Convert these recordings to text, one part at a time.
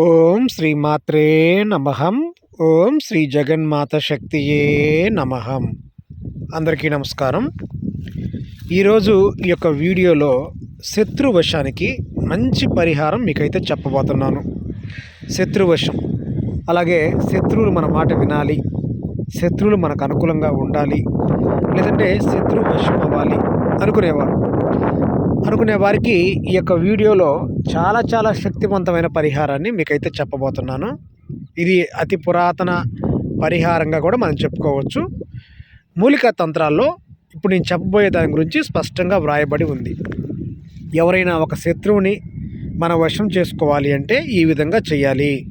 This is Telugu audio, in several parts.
ఓం శ్రీమాత్రే నమహం ఓం శ్రీ జగన్మాత శక్తియే నమహం అందరికీ నమస్కారం. ఈరోజు ఈ యొక్క వీడియోలో శత్రువశానికి మంచి పరిహారం మీకైతే చెప్పబోతున్నాను. శత్రువశం అలాగే శత్రువులు మన మాట వినాలి. శత్రువులు మనకు అనుకూలంగా ఉండాలి. లేదంటే శత్రువశం అవ్వాలి. అనుకునేవారు. అనుకునే వారికి ఈ యొక్క వీడియోలో చాలా చాలా శక్తివంతమైన పరిహారాన్ని మీకైతే చెప్పబోతున్నాను. ఇది అతి పురాతన పరిహారంగా కూడా మనం చెప్పుకోవచ్చు. మూలికా తంత్రాల్లో ఇప్పుడు నేను చెప్పబోయే దాని గురించి స్పష్టంగా వ్రాయబడి ఉంది. ఎవరైనా ఒక శత్రువుని మన వశం చేసుకోవాలి అంటే ఈ విధంగా చేయాలి.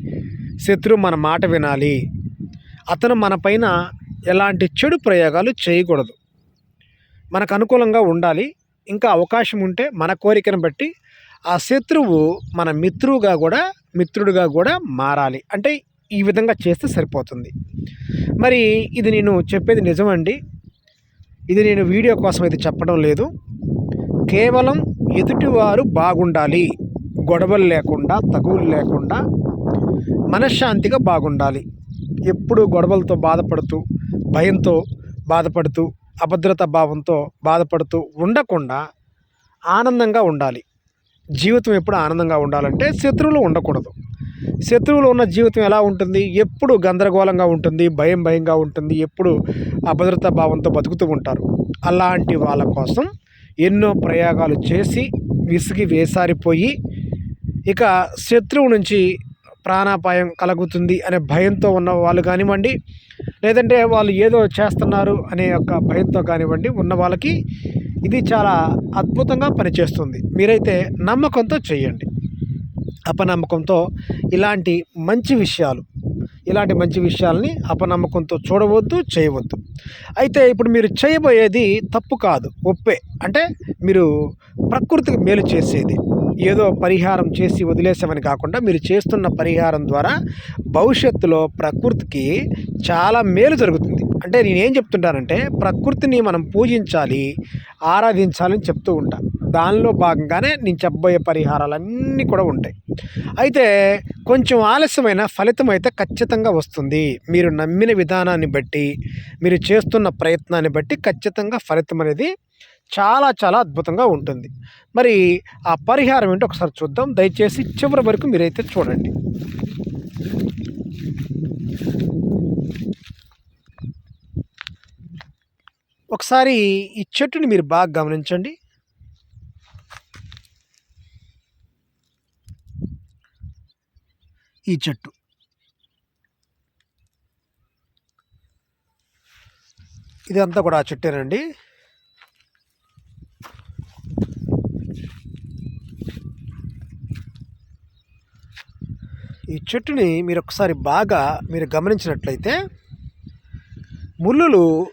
శత్రువు మన మాట వినాలి. అతను మన పైన ఎలాంటి చెడు ప్రయోగాలు చేయకూడదు. మనకు అనుకూలంగా ఉండాలి. ఇంకా అవకాశం ఉంటే మన కోరికను బట్టి ఆ శత్రువు మన మిత్రువుగా కూడా మిత్రుడిగా కూడా మారాలి. అంటే ఈ విధంగా చేస్తే సరిపోతుంది. మరి ఇది నేను చెప్పేది నిజమండి. ఇది నేను వీడియో కోసం అయితే చెప్పడం లేదు. కేవలం ఎదుటివారు బాగుండాలి. గొడవలు లేకుండా తగువులు లేకుండా మనశ్శాంతిగా బాగుండాలి. ఎప్పుడు గొడవలతో బాధపడుతూ భయంతో బాధపడుతూ అభద్రత భావంతో బాధపడుతూ ఉండకుండా ఆనందంగా ఉండాలి. జీవితం ఎప్పుడు ఆనందంగా ఉండాలంటే శత్రువులు ఉండకూడదు. శత్రువులు ఉన్న జీవితం ఎలా ఉంటుంది? ఎప్పుడు గందరగోళంగా ఉంటుంది భయం భయంగా ఉంటుంది ఎప్పుడు అభద్రతా భావంతో బతుకుతూ ఉంటారు. అలాంటి వాళ్ళ కోసం ఎన్నో ప్రయోగాలు చేసి విసిగి వేసారిపోయి ఇక శత్రువు నుంచి ప్రాణాపాయం కలుగుతుంది అనే భయంతో ఉన్న వాళ్ళు కానివ్వండి లేదంటే వాళ్ళు ఏదో చేస్తున్నారు అనే యొక్క భయంతో కానివ్వండి ఉన్న వాళ్ళకి ఇది చాలా అద్భుతంగా పనిచేస్తుంది. మీరైతే నమ్మకంతో చేయండి. అపనమ్మకంతో ఇలాంటి మంచి విషయాలు ఇలాంటి మంచి విషయాల్ని అపనమ్మకంతో చూడవద్దు చేయవద్దు. అయితే ఇప్పుడు మీరు చేయబోయేది తప్పు కాదు ఒప్పే. అంటే మీరు ప్రకృతికి మేలు చేసేది. ఏదో పరిహారం చేసి వదిలేసామని కాకుండా మీరు చేస్తున్న పరిహారం ద్వారా భవిష్యత్తులో ప్రకృతికి చాలా మేలు జరుగుతుంది. అంటే నేనేం చెప్తుంటానంటే ప్రకృతిని మనం పూజించాలి ఆరాధించాలని చెప్తూ ఉంటా. దానిలో భాగంగానే నేను చెప్పబోయే పరిహారాలన్నీ కూడా ఉంటాయి. అయితే కొంచెం ఆలస్యమైన ఫలితం అయితే ఖచ్చితంగా వస్తుంది. మీరు నమ్మిన విధానాన్ని బట్టి మీరు చేస్తున్న ప్రయత్నాన్ని బట్టి ఖచ్చితంగా ఫలితం అనేది చాలా చాలా అద్భుతంగా ఉంటుంది. మరి ఆ పరిహారం ఏంటో ఒకసారి చూద్దాం. దయచేసి చివరి వరకు మీరైతే చూడండి. ఒకసారి ఈ చెట్టుని మీరు బాగా గమనించండి. ఈ చెట్టు. ఇదంతా కూడా ఆ చెట్టేనండి. ఈ చెట్టుని మీరు ఒకసారి బాగా మీరు గమనించినట్లయితే ముళ్ళులు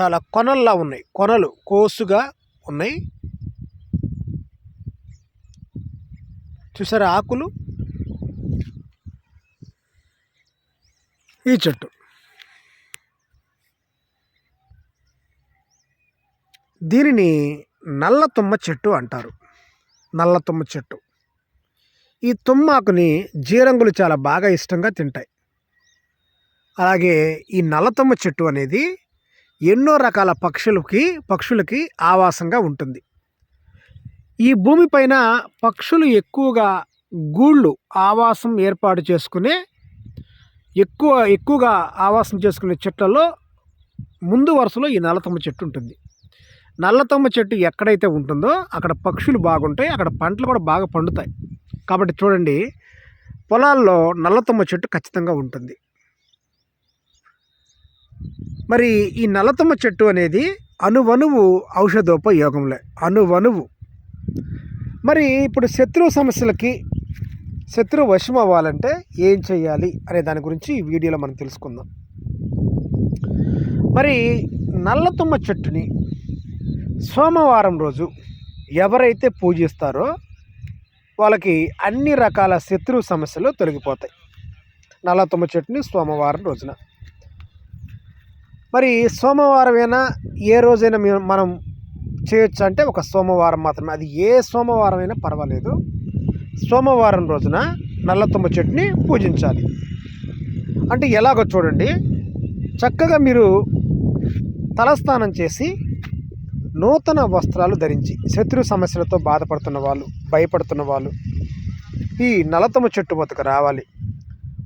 చాలా కొనల్లా ఉన్నాయి. కొనలు కోసుగా ఉన్నాయి. చూసారా ఆకులు? ఈ చెట్టు. దీనిని నల్ల తుమ్మ చెట్టు అంటారు. నల్ల తుమ్మ చెట్టు. ఈ తుమ్మాకుని జీరంగులు చాలా బాగా ఇష్టంగా తింటాయి. అలాగే ఈ నల్లతమ్మ చెట్టు అనేది ఎన్నో రకాల పక్షులకి పక్షులకి ఆవాసంగా ఉంటుంది. ఈ భూమిపైన పక్షులు ఎక్కువగా గూళ్ళు ఆవాసం ఏర్పాటు చేసుకునే ఎక్కువ ఎక్కువగా ఆవాసం చేసుకునే చెట్లలో ముందు వరుసలో ఈ నల్లతమ్మ చెట్టు ఉంటుంది. నల్లతమ్మ చెట్టు ఎక్కడైతే ఉంటుందో అక్కడ పక్షులు బాగుంటాయి అక్కడ పంటలు కూడా బాగా పండుతాయి. కాబట్టి చూడండి పొలాల్లో నల్లతుమ్మ చెట్టు ఖచ్చితంగా ఉంటుంది. మరి ఈ నల్లతుమ్మ చెట్టు అనేది అనువనువు ఔషధోపయోగంలే అనువనువు మరి ఇప్పుడు శత్రువు సమస్యలకి శత్రువు వశం అవ్వాలంటే ఏం చేయాలి అనే దాని గురించి ఈ వీడియోలో మనం తెలుసుకుందాం. మరి నల్లతుమ్మ చెట్టుని సోమవారం రోజు ఎవరైతే పూజిస్తారో వాళ్ళకి అన్ని రకాల శత్రు సమస్యలు తొలగిపోతాయి. నల్లతుమ్మ చెట్టుని సోమవారం రోజున. మరి సోమవారమైనా? ఏ రోజైనా మనం చేయొచ్చు అంటే ఒక సోమవారం మాత్రమే. అది ఏ సోమవారం అయినా పర్వాలేదు. సోమవారం రోజున నల్లతుమ్మ చెట్టుని పూజించాలి. అంటే ఎలాగో చూడండి చక్కగా మీరు తలస్నానం చేసి నూతన వస్త్రాలు ధరించి శత్రు సమస్యలతో బాధపడుతున్న వాళ్ళు భయపడుతున్న వాళ్ళు ఈ నలతమ చెట్టు వద్దకు రావాలి.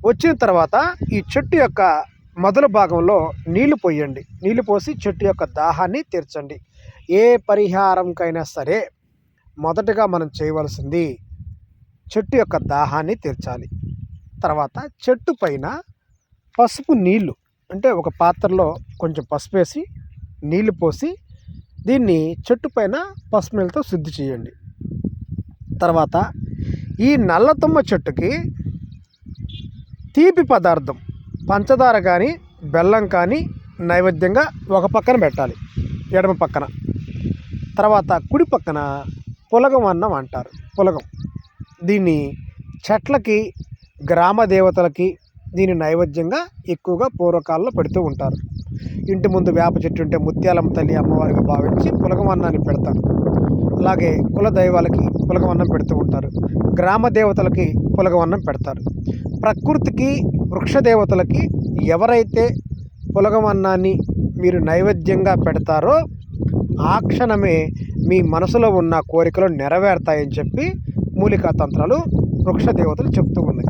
వచ్చిన తర్వాత ఈ చెట్టు యొక్క మొదల భాగంలో నీళ్ళు పోయండి. నీళ్ళు పోసి చెట్టు యొక్క దాహాన్ని తీర్చండి. ఏ పరిహారంకైనా సరే మొదటగా మనం చేయవలసింది చెట్టు యొక్క దాహాన్ని తీర్చాలి. తర్వాత చెట్టు పైన పసుపు నీళ్ళు అంటే ఒక పాత్రలో కొంచెం పసుపు వేసి నీళ్ళు పోసి దీన్ని చెట్టు పైన పసుపు శుద్ధి చేయండి. తర్వాత ఈ నల్లతుమ్మ చెట్టుకి తీపి పదార్థం పంచదార కానీ బెల్లం కానీ నైవేద్యంగా ఒక పక్కన పెట్టాలి ఎడమ పక్కన. తర్వాత కుడి పక్కన పులగం అన్నం అంటారు పులగం. దీన్ని చెట్లకి గ్రామ దేవతలకి దీని నైవేద్యంగా ఎక్కువగా పూర్వకాలంలో పెడుతూ ఉంటారు. ఇంటి ముందు వేప చెట్టు ఉంటే ముత్యాలమ్మ తల్లి అమ్మవారిగా భావించి పులగమన్నాన్ని పెడతారు. అలాగే కుల దైవాలకి పులగమన్నం పెడుతూ ఉంటారు. గ్రామ దేవతలకి పులగమన్నం పెడతారు. ప్రకృతికి వృక్ష దేవతలకి ఎవరైతే పులగమన్నాన్ని మీరు నైవేద్యంగా పెడతారో ఆ క్షణమే మీ మనసులో ఉన్న కోరికలు నెరవేరుతాయని చెప్పి మూలికా తంత్రాలు వృక్ష దేవతలు చెప్తూ ఉన్నాయి.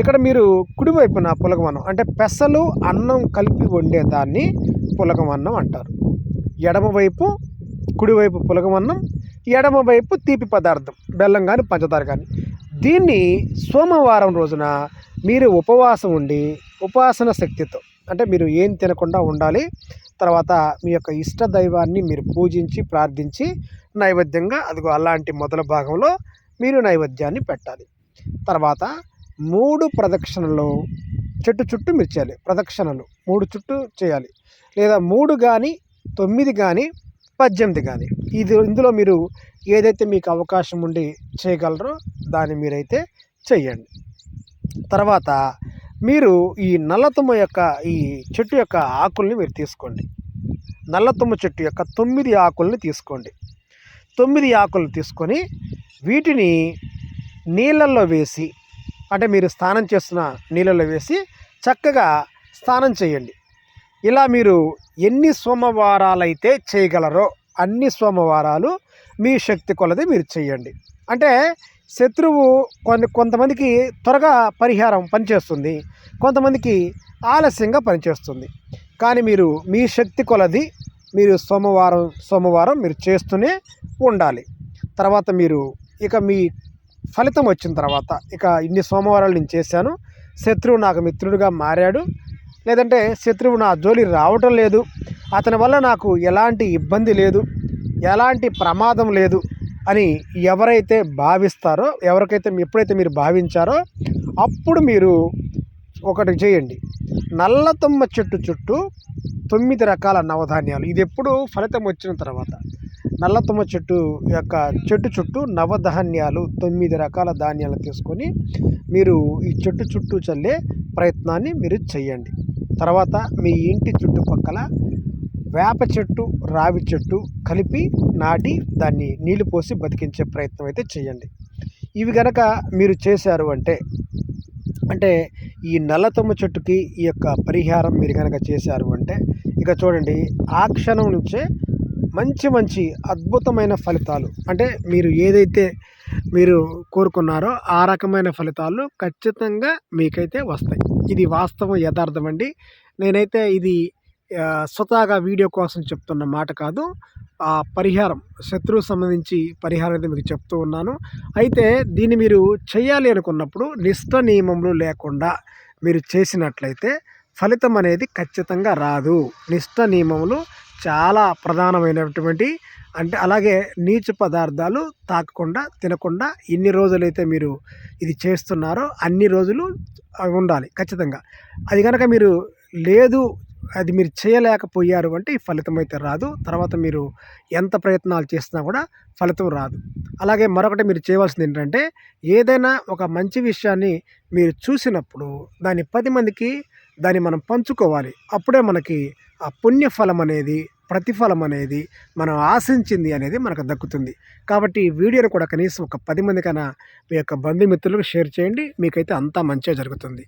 ఇక్కడ మీరు కుడివైపున పులగమన్నం అంటే పెసలు అన్నం కలిపి వండేదాన్ని పులగవన్నం అంటారు. ఎడమవైపు కుడివైపు పులగవన్నం ఎడమవైపు తీపి పదార్థం బెల్లం కానీ పంచదార కానీ దీన్ని సోమవారం రోజున మీరు ఉపవాసం ఉండి ఉపాసన శక్తితో అంటే మీరు ఏం తినకుండా ఉండాలి తర్వాత మీ యొక్క ఇష్ట దైవాన్ని మీరు పూజించి ప్రార్థించి నైవేద్యంగా అదిగో అలాంటి మొదల భాగంలో మీరు నైవేద్యాన్ని పెట్టాలి. తర్వాత మూడు ప్రదక్షిణలు చెట్టు చుట్టూ మీరు చేయాలి. ప్రదక్షిణలు మూడు చుట్టూ చేయాలి. లేదా మూడు కానీ తొమ్మిది కానీ పద్దెనిమిది కానీ ఇది ఇందులో మీరు ఏదైతే మీకు అవకాశం ఉండి చేయగలరో దాన్ని మీరైతే చేయండి. తర్వాత మీరు ఈ నల్లతుమ్మ యొక్క ఈ చెట్టు యొక్క ఆకుల్ని మీరు తీసుకోండి. నల్లతుమ్మ చెట్టు యొక్క తొమ్మిది ఆకుల్ని తీసుకోండి. తొమ్మిది ఆకులు తీసుకొని వీటిని నీళ్ళల్లో వేసి అంటే మీరు స్నానం చేస్తున్న నీళ్ళలో వేసి చక్కగా స్నానం చేయండి. ఇలా మీరు ఎన్ని సోమవారాలైతే చేయగలరో అన్ని సోమవారాలు మీ శక్తి కొలది మీరు చేయండి. అంటే శత్రువు కొన్ని కొంతమందికి త్వరగా పరిహారం పనిచేస్తుంది కొంతమందికి ఆలస్యంగా పనిచేస్తుంది. కానీ మీరు మీ శక్తి కొలది మీరు సోమవారం సోమవారం మీరు చేస్తూనే ఉండాలి. తర్వాత మీరు ఇక మీ ఫలితం వచ్చిన తర్వాత ఇక ఇన్ని సోమవారాలు నేను చేశాను. శత్రువు నాకు మిత్రుడిగా మారాడు. లేదంటే శత్రువు నా జోలి రావటం లేదు. అతని వల్ల నాకు ఎలాంటి ఇబ్బంది లేదు. ఎలాంటి ప్రమాదం లేదు అని ఎవరైతే భావిస్తారో ఎవరికైతే ఎప్పుడైతే మీరు భావించారో అప్పుడు మీరు ఒకటి చేయండి. నల్లతమ్మ చెట్టు చుట్టూ తొమ్మిది రకాల నవధాన్యాలు. ఇది ఎప్పుడు ఫలితం వచ్చిన తర్వాత. నల్లతుమ్మ చెట్టు యొక్క చెట్టు చుట్టూ నవధాన్యాలు తొమ్మిది రకాల ధాన్యాలు తీసుకొని మీరు ఈ చెట్టు చుట్టూ చల్లే ప్రయత్నాన్ని మీరు చేయండి తర్వాత మీ ఇంటి చుట్టుపక్కల వేప చెట్టు రావి చెట్టు కలిపి నాటి దాన్ని నీళ్ళు పోసి బతికించే ప్రయత్నం అయితే చేయండి ఇవి కనుక మీరు చేశారు అంటే అంటే ఈ నల్లతమ్మ చెట్టుకి ఈ యొక్క పరిహారం మీరు కనుక చేశారు అంటే ఇక చూడండి ఆ క్షణం నుంచే మంచి మంచి అద్భుతమైన ఫలితాలు. అంటే మీరు ఏదైతే మీరు కోరుకున్నారో ఆ రకమైన ఫలితాలు ఖచ్చితంగా మీకైతే వస్తాయి. ఇది వాస్తవం యథార్థం అండి. నేనైతే ఇది స్వతహాగా వీడియో కోసం చెప్తున్న మాట కాదు. ఆ పరిహారం శత్రువు సంబంధించి పరిహారం అయితే మీకు చెప్తూ ఉన్నాను. అయితే దీన్ని మీరు చేయాలి అనుకున్నప్పుడు నిష్ట నియమములు లేకుండా మీరు చేసినట్లయితే ఫలితం అనేది ఖచ్చితంగా రాదు. నిష్ట నియమములు చాలా ప్రధానమైనటువంటి అంటే అలాగే నీచు పదార్థాలు తాకకుండా తినకుండా ఎన్ని రోజులైతే మీరు ఇది చేస్తున్నారో అన్ని రోజులు అవి ఉండాలి ఖచ్చితంగా. అది కనుక మీరు లేదు అది మీరు చేయలేకపోయారు అంటే ఈ ఫలితం అయితే రాదు. తర్వాత మీరు ఎంత ప్రయత్నాలు చేసినా కూడా ఫలితం రాదు. అలాగే మరొకటి మీరు చేయవలసింది ఏంటంటే ఏదైనా ఒక మంచి విషయాన్ని మీరు చూసినప్పుడు దాన్ని పది మందికి దాన్ని మనం పంచుకోవాలి. అప్పుడే మనకి ఆ పుణ్యఫలం అనేది ప్రతిఫలం అనేది మనం ఆశించింది అనేది మనకు దక్కుతుంది. కాబట్టి ఈ వీడియోని కూడా కనీసం ఒక పది మందికైనా మీ యొక్క బంధుమిత్రులకు షేర్ చేయండి. మీకైతే అంతా మంచిగా జరుగుతుంది.